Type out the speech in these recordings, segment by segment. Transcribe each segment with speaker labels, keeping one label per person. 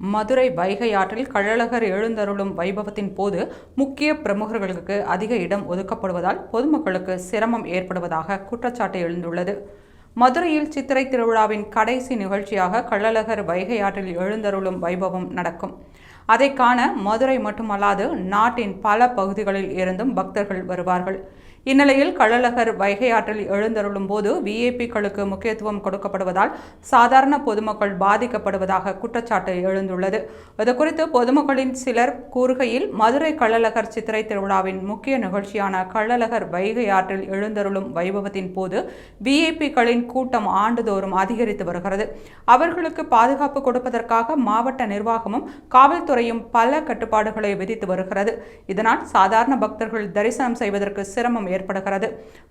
Speaker 1: மதுரை வைகை ஆற்றில் கள்ளழகர் எழுந்தருளும் வைபவத்தின் போது முக்கிய பிரமுகர்களுக்கு அதிக இடம் ஒதுக்கப்படுவதால் பொதுமக்களுக்கு சிரமம் ஏற்படுவதாக குற்றச்சாட்டு எழுந்துள்ளது. மதுரையில் சித்திரை திருவிழாவின் கடைசி நிகழ்ச்சியாக கள்ளழகர் வைகை ஆற்றில் எழுந்தருளும் வைபவம் நடக்கும். அதை காண மதுரை மட்டுமல்லாது நாட்டின் பல பகுதிகளில் இருந்தும் பக்தர்கள் வருவார்கள். இந்நிலையில் கள்ளழகர் வைகை ஆற்றில் எழுந்தருளும் போது விஐபிக்களுக்கு முக்கியத்துவம் கொடுக்கப்படுவதால் சாதாரண பொதுமக்கள் பாதிக்கப்படுவதாக குற்றச்சாட்டு எழுந்துள்ளது. இதுகுறித்து பொதுமக்களின் சிலர் கூறுகையில் மதுரை கள்ளழகர் சித்திரை திருவிழாவின் முக்கிய நிகழ்ச்சியான கள்ளழகர் வைகை ஆற்றில் எழுந்தருளும் வைபவத்தின் போது விஐபிக்களின் கூட்டம் ஆண்டுதோறும் அதிகரித்து வருகிறது. அவர்களுக்கு பாதுகாப்பு கொடுப்பதற்காக மாவட்ட நிர்வாகமும் காவல்துறை துறையும் பல கட்டுப்பாடுகளை விதித்து வருகிறது. இதனால் சாதாரண பக்தர்கள் தரிசனம் செய்வதற்கு சிரமம் ஏற்படுகிறது.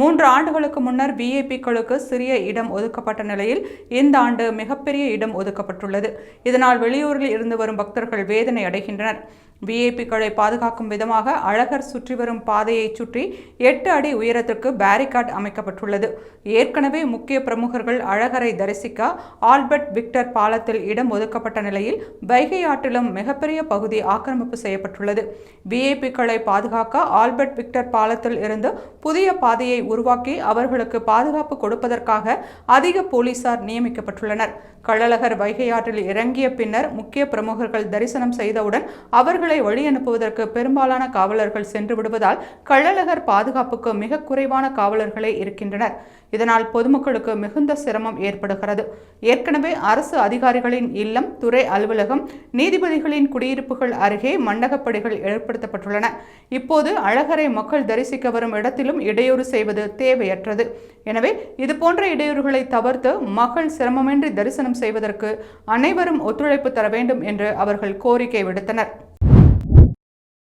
Speaker 1: மூன்று ஆண்டுகளுக்கு முன்னர் விஐபிக்களுக்கு சிறிய இடம் ஒதுக்கப்பட்ட நிலையில் இந்த ஆண்டு மிகப்பெரிய இடம் ஒதுக்கப்பட்டுள்ளது. இதனால் வெளியூரில் இருந்து வரும் பக்தர்கள் வேதனை அடைகின்றனர். விஐபிக்களை பாதுகாக்கும் விதமாக அழகர் சுற்றி வரும் பாதையை சுற்றி எட்டு அடி உயரத்திற்கு பேரிகார்ட் அமைக்கப்பட்டுள்ளது. ஏற்கனவே முக்கிய பிரமுகர்கள் அழகரை தரிசிக்க ஆல்பர்ட் விக்டர் பாலத்தில் இடம் ஒதுக்கப்பட்ட நிலையில் வைகை ஆற்றிலும் மிகப்பெரிய பகுதி ஆக்கிரமிப்பு செய்யப்பட்டுள்ளது. விஐபிக்களை பாதுகாக்க ஆல்பர்ட் விக்டர் பாலத்தில் இருந்து புதிய பாதையை உருவாக்கி அவர்களுக்கு பாதுகாப்பு கொடுப்பதற்காக அதிக போலீசார் நியமிக்கப்பட்டுள்ளனர். கள்ளழகர் வைகை ஆற்றில் இறங்கிய பின்னர் முக்கிய பிரமுகர்கள் தரிசனம் செய்தவுடன் அவர்கள் வழி அனுப்புவதற்கு பெரும்பாலான காவலர்கள் சென்று விடுவதால் கள்ளழகர் பாதுகாப்புக்கு மிக குறைவான காவலர்களே இருக்கின்றனர். இதனால் பொதுமக்களுக்கு மிகுந்த சிரமம் ஏற்படுகிறது. ஏற்கனவே அரசு அதிகாரிகளின் இல்லம் துறை அலுவலகம் நீதிபதிகளின் குடியிருப்புகள் அருகே மண்டகப்படிகள் ஏற்படுத்தப்பட்டுள்ளன. இப்போது அழகரை மக்கள் தரிசிக்க வரும் இடத்திலும் இடையூறு செய்வது தேவையற்றது. எனவே இதுபோன்ற இடையூறுகளை தவிர்த்து மக்கள் சிரமமின்றி தரிசனம் செய்வதற்கு அனைவரும் ஒத்துழைப்பு தர வேண்டும் என்று அவர்கள் கோரிக்கை விடுத்தனர்.